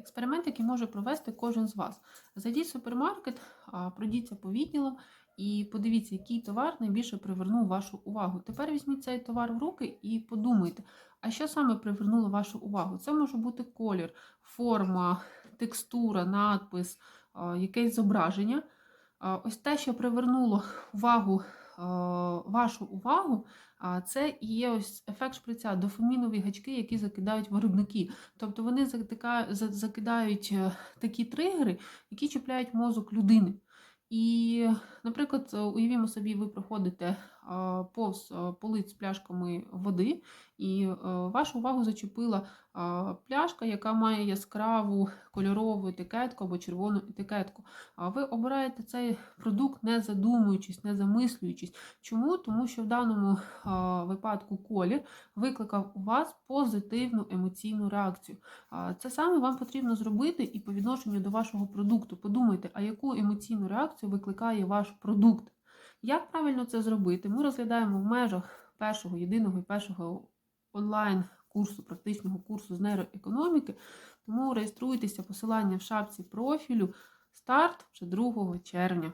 Експеримент, який може провести кожен з вас. Зайдіть в супермаркет, пройдіться по відділам і подивіться, який товар найбільше привернув вашу увагу. Тепер візьміть цей товар в руки і подумайте, а що саме привернуло вашу увагу? Це може бути колір, форма, текстура, надпис, якесь зображення. Ось те, що привернуло увагу, вашу увагу, це і є ось ефект шприця, дофамінові гачки, які закидають виробники. Тобто вони закидають е, такі тригери, які чіпляють мозок людини. І, наприклад, е, уявімо собі, ви проходите повз полиць з пляшками води, і е, вашу увагу зачепила пляшка, яка має яскраву кольорову етикетку або червону етикетку. Ви обираєте цей продукт, не задумуючись, не замислюючись. Чому? Тому що в даному випадку колір викликав у вас позитивну емоційну реакцію. Це саме вам потрібно зробити і по відношенню до вашого продукту. Подумайте, а яку емоційну реакцію викликає ваш продукт. Як правильно це зробити? Ми розглядаємо в межах першого, єдиного і першого онлайн курсу, практичного курсу з нейроекономіки. Тому реєструйтеся, посилання в шапці профілю. Старт вже 2 червня.